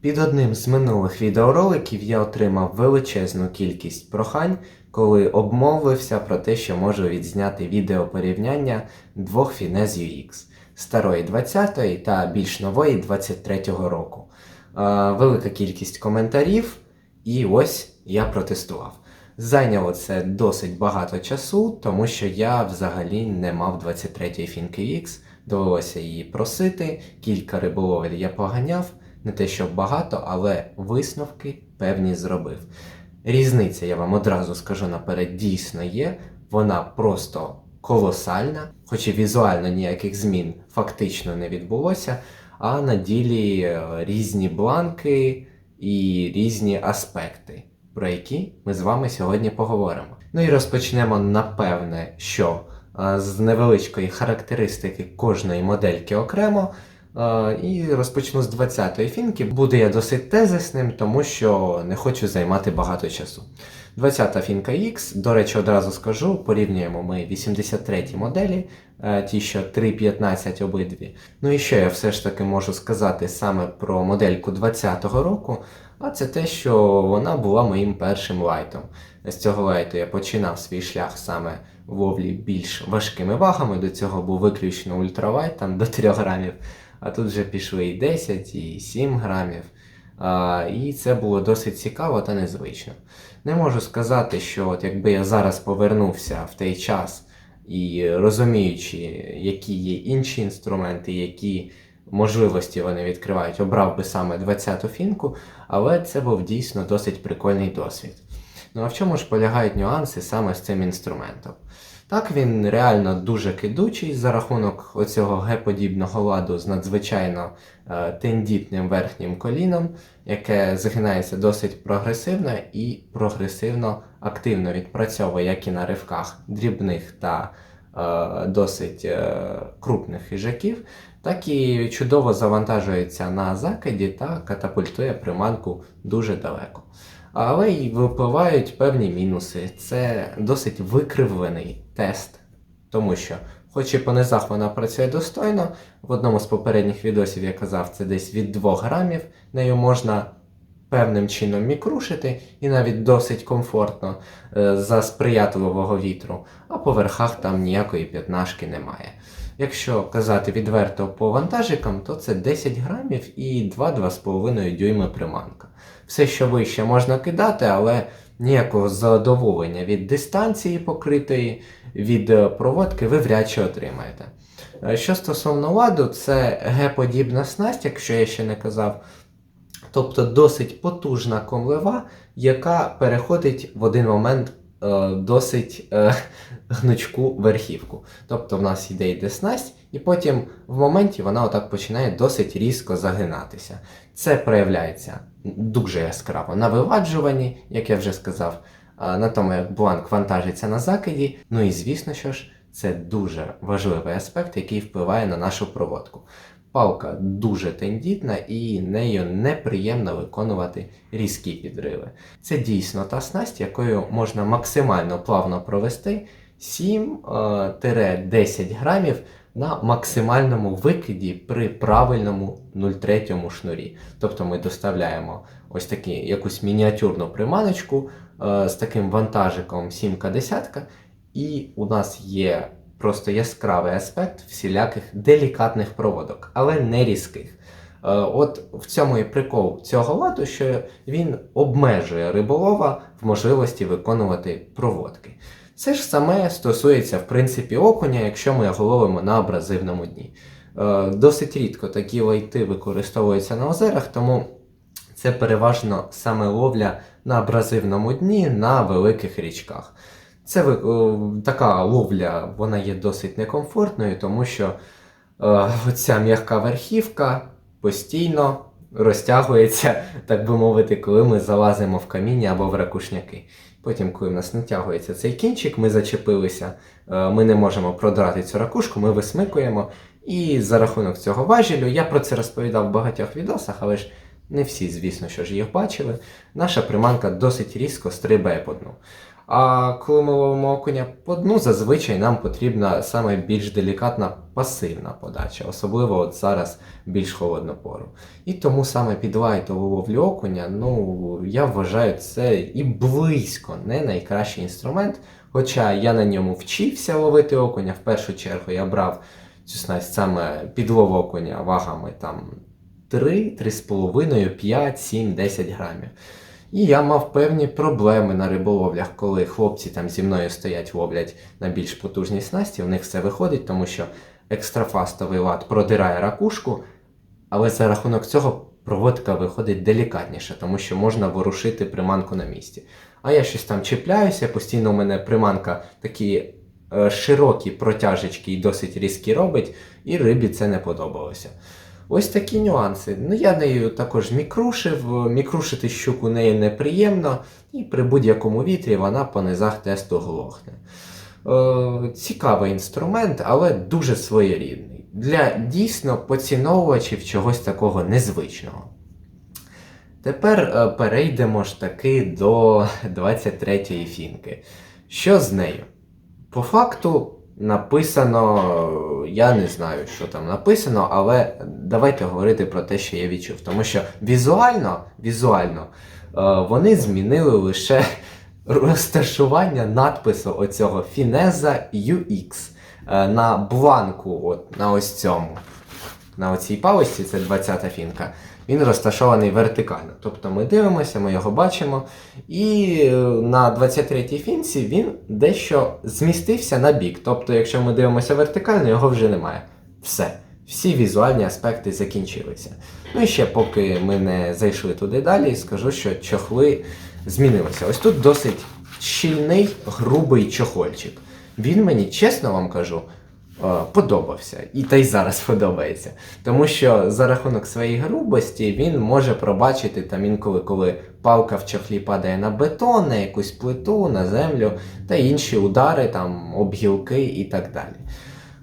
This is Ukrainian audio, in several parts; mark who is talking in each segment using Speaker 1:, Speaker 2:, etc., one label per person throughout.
Speaker 1: Під одним з минулих відеороликів я отримав величезну кількість прохань, коли обмовився про те, що можу відзняти відео порівняння двох Finesse UX старої 20-ї та більш нової 23-го року. Е, велика кількість коментарів, і ось я протестував. Зайняло це досить багато часу, тому що я взагалі не мав 23-ї Finke UX, довелося її просити, кілька риболовель я поганяв, не те щоб багато, але висновки певні зробив. Різниця, я вам одразу скажу наперед, дійсно є, вона просто колосальна, хоч і візуально ніяких змін фактично не відбулося, а на ділі е, різні бланки і різні аспекти, про які ми з вами сьогодні поговоримо. Ну і розпочнемо, напевне, що е, з невеличкої характеристики кожної модельки окремо. І розпочну з 20-ї фінки. Буду я досить тезисним, тому що не хочу займати багато часу. 20-та фінка X, до речі, одразу скажу, порівнюємо ми 83-ті моделі, е, ті, що 3.15 обидві. Ну і що я все ж таки можу сказати саме про модельку 20-го року, а це те, що вона була моїм першим лайтом. З цього лайту я починав свій шлях саме в ловлі більш важкими вагами, до цього був виключно ультралайт, там до 3 грамів, а тут вже пішли і 10, і 7 грамів. А, і це було досить цікаво та незвично. Не можу сказати, що от якби я зараз повернувся в той час і розуміючи, які є інші інструменти, які можливості вони відкривають, обрав би саме 20-ту фінку, але це був дійсно досить прикольний досвід. Ну а в чому ж полягають нюанси саме з цим інструментом? Так, він реально дуже кидучий за рахунок оцього Г-подібного ладу з надзвичайно е, тендітним верхнім коліном, яке згинається досить прогресивно і прогресивно активно відпрацьовує як і на ривках дрібних та е, досить е, крупних хижаків, так і чудово завантажується на закиді та катапультує приманку дуже далеко. Але й випливають певні мінуси. Це досить викривлений тест, тому що, хоч і по низах вона працює достойно, в одному з попередніх відосів я казав, це десь від 2 грамів, нею можна певним чином мікрушити і навіть досить комфортно е, за сприятливого вітру, а по верхах там ніякої п'ятнашки немає. Якщо казати відверто по вантажикам, то це 10 грамів і 2-2,5 дюйми приманка. Все, що вище можна кидати, але ніякого задоволення від дистанції покритої, від е, проводки ви вряд чи отримаєте. Е, Що стосовно ладу, це Г-подібна снасть, якщо я ще не казав, тобто досить потужна комлева, яка переходить в один момент е, досить е, гнучку верхівку. Тобто в нас йде йде снасть, і потім в моменті вона отак починає досить різко загинатися. Це проявляється дуже яскраво на виваджуванні, як я вже сказав, на тому, як бланк вантажиться на закиді. Ну і звісно що ж, це дуже важливий аспект, який впливає на нашу проводку. Палка дуже тендітна і нею неприємно виконувати різкі підриви. Це дійсно та снасть, якою можна максимально плавно провести 7-10 грамів на максимальному викиді при правильному 0,3 шнурі. Тобто ми доставляємо ось такі якусь мініатюрну приманочку е, з таким вантажиком 7-10, і у нас є просто яскравий аспект всіляких делікатних проводок, але не різких. Е, От в цьому і прикол цього ладу, що він обмежує риболова в можливості виконувати проводки. Це ж саме стосується, в принципі, окуня, якщо ми його ловимо на абразивному дні. Е, Досить рідко такі лайти використовуються на озерах, тому це переважно саме ловля на абразивному дні на великих річках. Це така ловля вона є досить некомфортною, тому що е, оця м'яка верхівка постійно розтягується, так би мовити, коли ми залазимо в каміння або в ракушняки. Потім, коли в нас натягується цей кінчик, ми зачепилися, е, ми не можемо продрати цю ракушку, ми висмикуємо. І за рахунок цього важелю, я про це розповідав в багатьох відосах, але ж Не всі, звісно, що ж їх бачили. Наша приманка досить різко стрибає по дну. А коли ми ловимо окуня по дну, зазвичай нам потрібна саме більш делікатна пасивна подача, особливо от зараз більш холодну пору. І тому саме під лайтову ловлю окуня, ну я вважаю це і близько не найкращий інструмент. Хоча я на ньому вчився ловити окуня. В першу чергу я брав цю снасть саме під лов окуня вагами там 3, 3,5, 5, 7, 10 грамів. І я мав певні проблеми на риболовлях, коли хлопці там зі мною стоять, ловлять на більш потужній снасті, у них все виходить, тому що екстрафастовий лад продирає ракушку, але за рахунок цього проводка виходить делікатніше, тому що можна ворушити приманку на місці. А я щось там чіпляюся, постійно у мене приманка такі е, широкі протяжечки і досить різкі робить, і рибі це не подобалося. Ось такі нюанси. Ну, я нею також мікрушив, мікрушити щуку нею неприємно, і при будь-якому вітрі вона по низах тесту глохне. Е, цікавий інструмент, але дуже своєрідний. Для дійсно поціновувачів чогось такого незвичного. Тепер е, перейдемо ж таки до 23-ї фінки. Що з нею? По факту написано, я не знаю, що там написано, але давайте говорити про те, що я відчув. Тому що візуально, візуально е, вони змінили лише розташування надпису оцього Fineza UX е, на бланку, от, на ось цьому. На оцій паличці, це 20-та фінка, він розташований вертикально. Тобто ми дивимося, ми його бачимо. І е, на 23-й фінці він дещо змістився на бік. Тобто, якщо ми дивимося вертикально, його вже немає. Все. Всі візуальні аспекти закінчилися. Ну і ще, поки ми не зайшли туди далі, скажу, що чохли змінилися. Ось тут досить щільний, грубий чохольчик. Він мені, чесно вам кажу, подобався. І та й зараз подобається. Тому що за рахунок своєї грубості він може пробачити там інколи, коли палка в чохлі падає на бетон, на якусь плиту, на землю та інші удари, там, об гілки і так далі.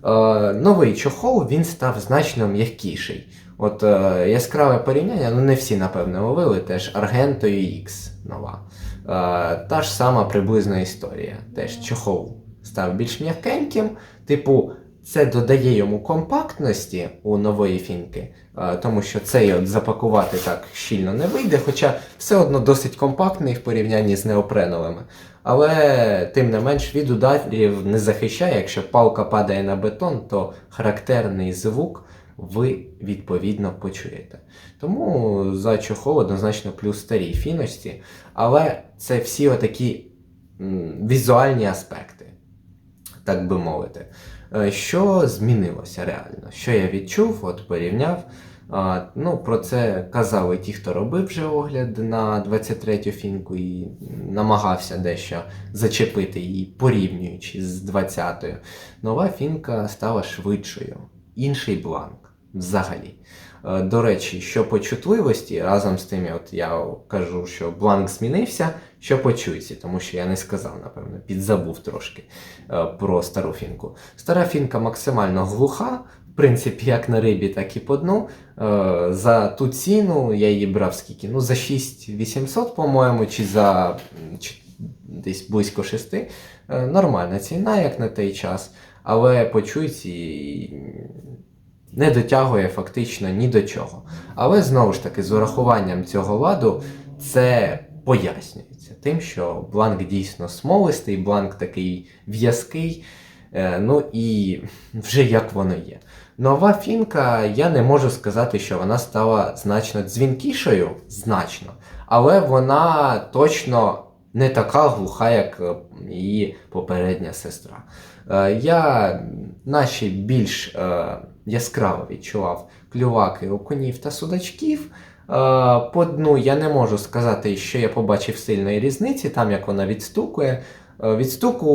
Speaker 1: Е, новий чохол він став значно м'якіший. От е, яскраве порівняння, ну не всі, напевно, ловили, теж Argento UX нова. Е, та ж сама приблизна історія. Теж чохол став більш м'якеньким. Типу, це додає йому компактності у нової фінки, е, тому що цей от запакувати так щільно не вийде, хоча все одно досить компактний в порівнянні з неопреновими. Але тим не менш від ударів не захищає. Якщо палка падає на бетон, то характерний звук ви відповідно почуєте. Тому за чохол однозначно плюс старій фіночці, але це всі отакі візуальні аспекти, так би мовити. Е, Що змінилося реально? Що я відчув, от порівняв. Ну, Про це казали ті, хто робив вже огляд на 23-ю фінку і намагався дещо зачепити її, порівнюючи з 20-ю. Нова фінка стала швидшою. Інший бланк взагалі. Е, До речі, що по чутливості, разом з тим, от я кажу, що бланк змінився, що по чуйці, тому що я не сказав, напевно, підзабув трошки е, про стару фінку. Стара фінка максимально глуха, в принципі, як на рибі, так і по дну. Е, За ту ціну я її брав скільки? Ну, за 6800, по-моєму, чи за чи десь близько 6. Е, Нормальна ціна, як на той час, але по чуйці не дотягує фактично ні до чого. Але знову ж таки, з урахуванням цього ладу, це пояснюється тим, що бланк дійсно смолистий, бланк такий в'язкий. Е, Ну і вже як воно є. Нова фінка, я не можу сказати, що вона стала значно дзвінкішою, значно, але вона точно не така глуха, як е, її попередня сестра. Е, Я наші більш яскраво відчував клюваки окунів та судачків. Е, По дну я не можу сказати, що я побачив сильної різниці, там як вона відстукує. Е, Відстуку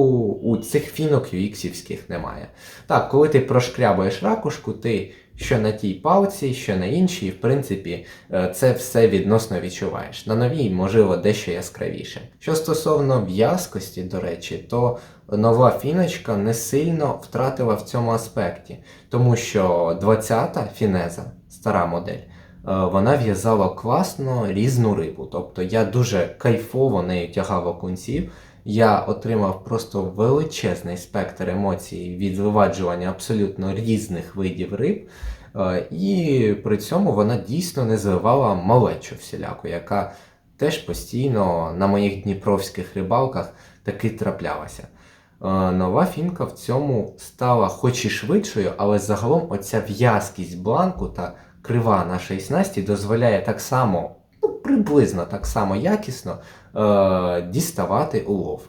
Speaker 1: у цих фінок UX-івських немає. Так, коли ти прошкрябуєш ракушку, ти що на тій палці, що на іншій, в принципі, е, це все відносно відчуваєш. На новій, можливо, дещо яскравіше. Що стосовно в'язкості, до речі, то нова фіночка не сильно втратила в цьому аспекті, тому що 20-та фінеза, стара модель, вона в'язала класно різну рибу. Тобто я дуже кайфово нею тягав окунців. Я отримав просто величезний спектр емоцій від виваджування абсолютно різних видів риб. Е, І при цьому вона дійсно не зливала малечу всіляку, яка теж постійно на моїх дніпровських рибалках таки траплялася. Е, Нова фінка в цьому стала хоч і швидшою, але загалом оця в'язкість бланку та крива нашої снасті дозволяє так само, приблизно так само якісно е, діставати улов.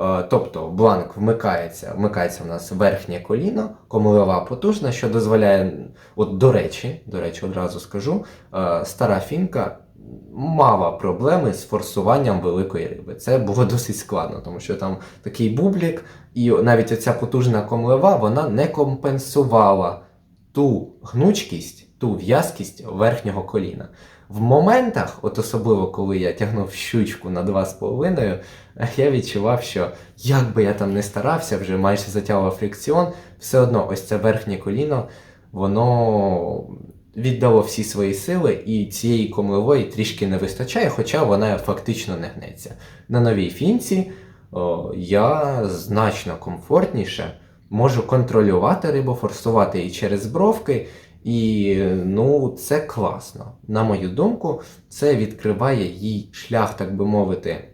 Speaker 1: Е, Тобто бланк вмикається, вмикається у нас верхнє коліно, комлева потужна, що дозволяє, от до речі, до речі, одразу скажу, е, стара фінка мала проблеми з форсуванням великої риби. Це було досить складно, тому що там такий бублік, і навіть оця потужна комлева вона не компенсувала ту гнучкість, ту в'язкість верхнього коліна. В моментах, от особливо коли я тягнув щучку на 2,5, я відчував, що як би я там не старався, вже майже затягував фрикціон, все одно ось це верхнє коліно, воно віддало всі свої сили, і цієї комлевої трішки не вистачає, хоча вона фактично не гнеться. На новій фінці о, я значно комфортніше можу контролювати рибу, форсувати її через бровки. І ну, це класно. На мою думку, це відкриває їй шлях, так би мовити,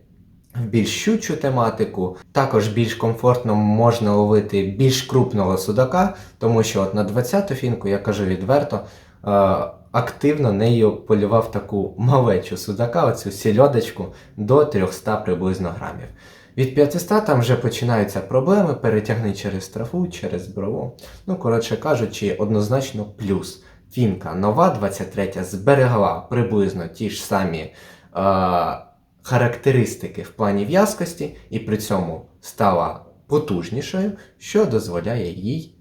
Speaker 1: в більш щучу тематику. Також більш комфортно можна ловити більш крупного судака, тому що от на 20-ту фінку, я кажу відверто, е, активно нею полював таку малечу судака, оцю сільодочку до 300 приблизно грамів. Від 500 там вже починаються проблеми, перетягни через трафу, через брову. Ну, коротше кажучи, однозначно плюс. Фінка нова 23 зберегла приблизно ті ж самі е, характеристики в плані в'язкості, і при цьому стала потужнішою, що дозволяє їй, е,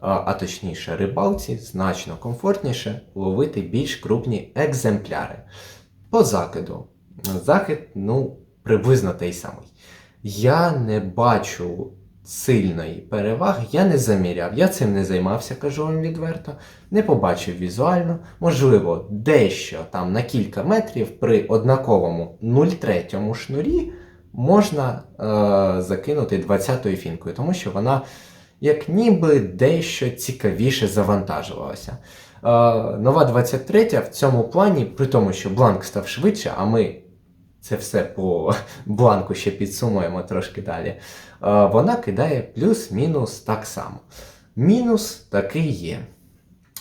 Speaker 1: а точніше рибалці, значно комфортніше ловити більш крупні екземпляри. По закиду. Закид, ну, приблизно той самий. Я не бачу сильної переваги, я не заміряв, я цим не займався, кажу вам відверто, не побачив візуально. Можливо, дещо там на кілька метрів при однаковому 0,3 шнурі можна е, закинути 20-ю фінкою, тому що вона як ніби дещо цікавіше завантажувалася. Е, нова 23 в цьому плані, при тому, що бланк став швидше, а ми це все по бланку ще підсумуємо трошки далі. Е, Вона кидає плюс-мінус так само. Мінус такий є.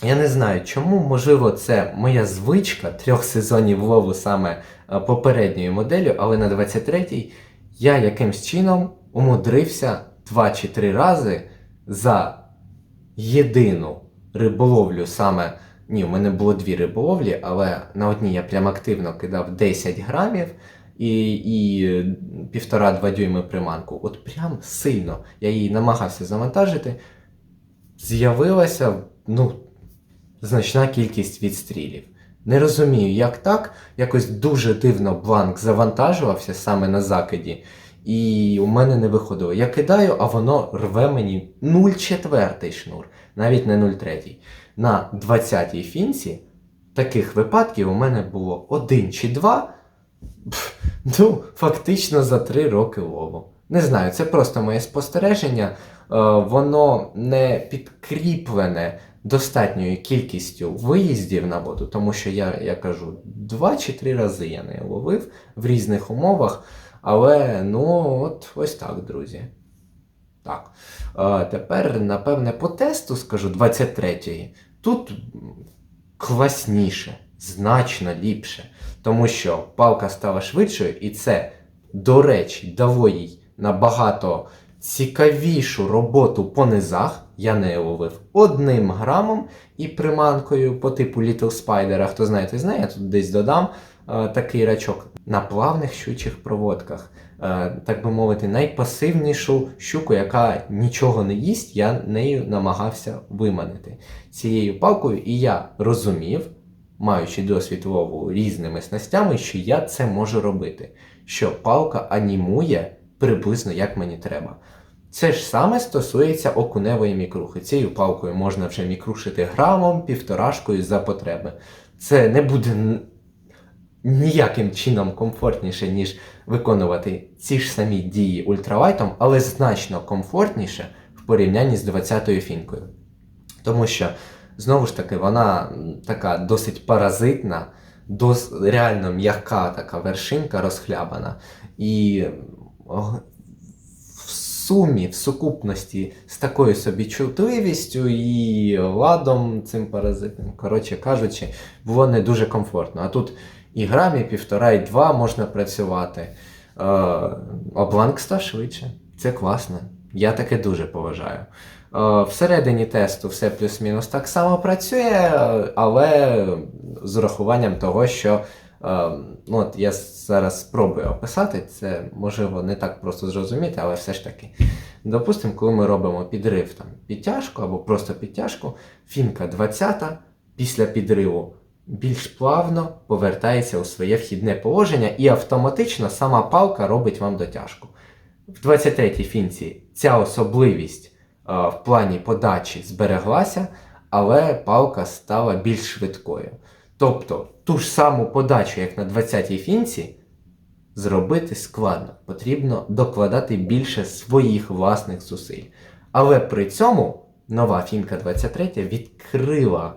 Speaker 1: Я не знаю чому, можливо, це моя звичка трьох сезонів лову саме е, попередньою моделлю, але на 23-й я якимсь чином умудрився два чи три рази за єдину риболовлю саме. Ні, у мене було дві риболовлі, але на одній я прям активно кидав 10 грамів і, і півтора-два дюйми приманку. От прям сильно я її намагався завантажити. З'явилася ну, значна кількість відстрілів. Не розумію, як так. Якось дуже дивно бланк завантажувався саме на закиді, і у мене не виходило. Я кидаю, а воно рве мені 0,4 шнур, навіть не 0,3. На 20-й фінці таких випадків у мене було один чи два. Ну, фактично за 3 роки лову. Не знаю, це просто моє спостереження. Е, Воно не підкріплене достатньою кількістю виїздів на воду, тому що я, я кажу, два чи три рази я не ловив в різних умовах. Але ну, от ось так, друзі. Так. Е, тепер, напевне, по тесту скажу 23-ї. Тут класніше, значно ліпше. Тому що палка стала швидшою, і це, до речі, дало їй набагато цікавішу роботу по низах. Я не ловив одним грамом і приманкою по типу Little Spider. Хто знає, знає, я тут десь додам е, такий рачок на плавних щучих проводках. Е, так би мовити, найпасивнішу щуку, яка нічого не їсть, я нею намагався виманити цією палкою, і я розумів, маючи досвід лову різними снастями, що я це можу робити. Що палка анімує приблизно як мені треба. Це ж саме стосується окуневої мікрухи. Цією палкою можна вже мікрушити грамом, півторашкою за потреби. Це не буде ніяким чином комфортніше, ніж виконувати ці ж самі дії ультралайтом, але значно комфортніше в порівнянні з 20-ю фінкою. Тому що, знову ж таки, вона така досить паразитна, дос, реально м'яка така вершинка розхлябана. І в сумі, в сукупності з такою собі чутливістю і ладом цим паразитним, коротше кажучи, було не дуже комфортно. А тут і грамі півтора, і два можна працювати. Е, обланк став швидше. Це класно. Я таке дуже поважаю. Е, Всередині тесту все плюс-мінус так само працює, але з урахуванням того, що е, ну, от я зараз спробую описати, це можливо не так просто зрозуміти, але все ж таки. Допустимо, коли ми робимо підрив там, підтяжку або просто підтяжку, фінка 20 після підриву більш плавно повертається у своє вхідне положення і автоматично сама палка робить вам дотяжку. В 23-й фінці ця особливість в плані подачі збереглася, але палка стала більш швидкою. Тобто ту ж саму подачу, як на 20-й фінці, зробити складно. Потрібно докладати більше своїх власних зусиль. Але при цьому нова фінка 23 відкрила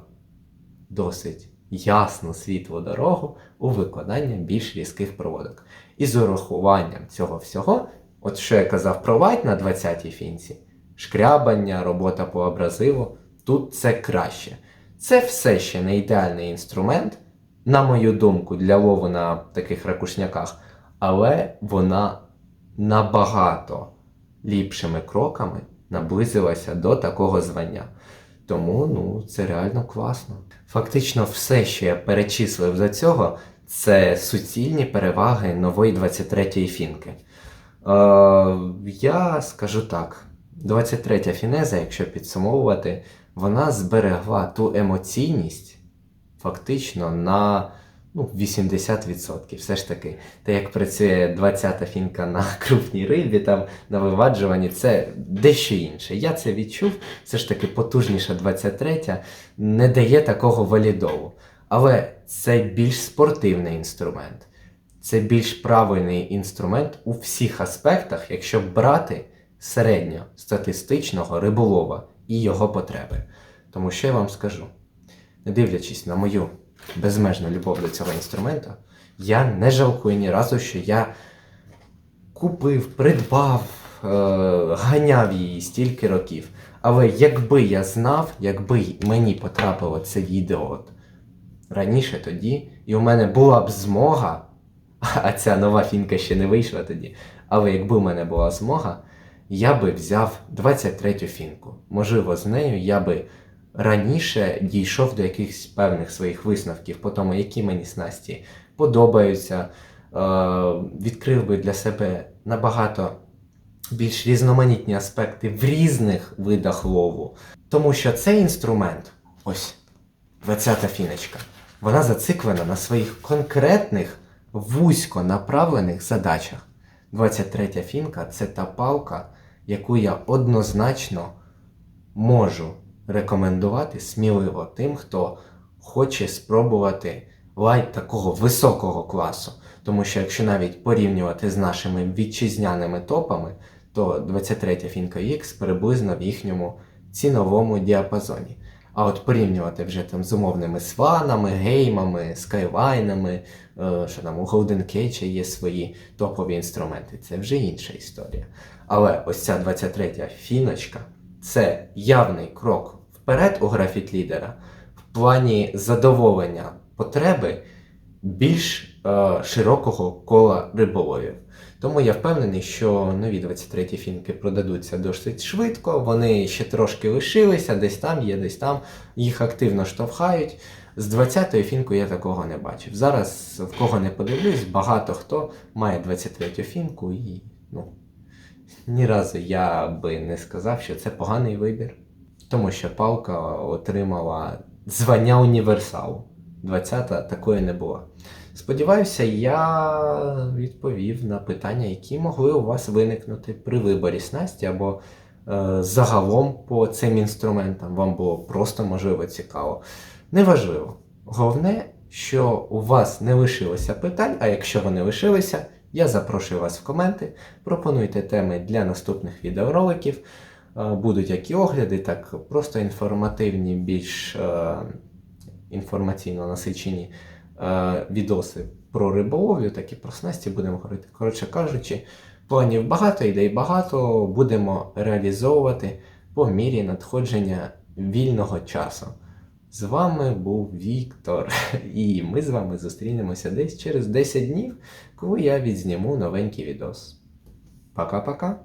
Speaker 1: досить ясну світлу дорогу у виконання більш різких проводок. І з урахуванням цього всього, от що я казав про лайт на 20-й фінці, шкрябання, робота по абразиву, тут це краще. Це все ще не ідеальний інструмент, на мою думку, для лову на таких ракушняках, але вона набагато ліпшими кроками наблизилася до такого звання. Тому ну, це реально класно. Фактично, все, що я перечислив за цього, це суцільні переваги нової 23-ї фінки. Е, я скажу так: 23 фінеза, якщо підсумовувати, вона зберегла ту емоційність фактично на ну, 80%. Все ж таки, те, як працює 20-та фінка на крупній рибі, там на виваджуванні, це дещо інше. Я це відчув. Все ж таки потужніша 23 не дає такого валідову. Але це більш спортивний інструмент. Це більш правильний інструмент у всіх аспектах, якщо брати середньостатистичного риболова і його потреби. Тому що я вам скажу, не дивлячись на мою безмежну любов до цього інструменту, я не жалкую ні разу, що я купив, придбав, е, ганяв її стільки років. Але якби я знав, якби мені потрапило це відео раніше тоді, і у мене була б змога, а ця нова фінка ще не вийшла тоді. Але якби у мене була змога, я би взяв 23-ю фінку. Можливо, з нею я би раніше дійшов до якихось певних своїх висновків по тому, які мені снасті подобаються, е, відкрив би для себе набагато більш різноманітні аспекти в різних видах лову. Тому що цей інструмент, ось 20-та фіночка, вона зациклена на своїх конкретних вузько направлених задачах. 23 фінка це та палка, яку я однозначно можу рекомендувати сміливо тим, хто хоче спробувати лайт такого високого класу. Тому що якщо навіть порівнювати з нашими вітчизняними топами, то 23 фінка X приблизно в їхньому ціновому діапазоні. А от порівнювати вже там з умовними сванами, геймами, скайлайнами, е, що там у Golden Cage є свої топові інструменти. Це вже інша історія. Але ось ця 23 фіночка це явний крок вперед у графіт лідера в плані задоволення потреби більш е, широкого кола риболовів. Тому я впевнений, що нові 23 фінки продадуться досить швидко. Вони ще трошки лишилися, десь там є, десь там. Їх активно штовхають. З 20-ї фінкою я такого не бачив. Зараз, в кого не подивлюсь, багато хто має 23 фінку і ну, ні разу я би не сказав, що це поганий вибір. Тому що палка отримала звання універсалу. 20-та такої не було. Сподіваюся, я відповів на питання, які могли у вас виникнути при виборі снасті або е, загалом по цим інструментам. Вам було просто можливо цікаво. Неважливо. Головне, що у вас не лишилося питань, а якщо вони лишилися, я запрошую вас в коменти. Пропонуйте теми для наступних відеороликів. Е, Будуть як і огляди, так просто інформативні, більш е, інформаційно насичені е, відоси про риболовлю, так і про снасті будемо говорити. Коротше кажучи, планів багато, ідей багато, будемо реалізовувати по мірі надходження вільного часу. З вами був Віктор, і ми з вами зустрінемося десь через 10 днів, коли я відзніму новенький відос. Пока-пока!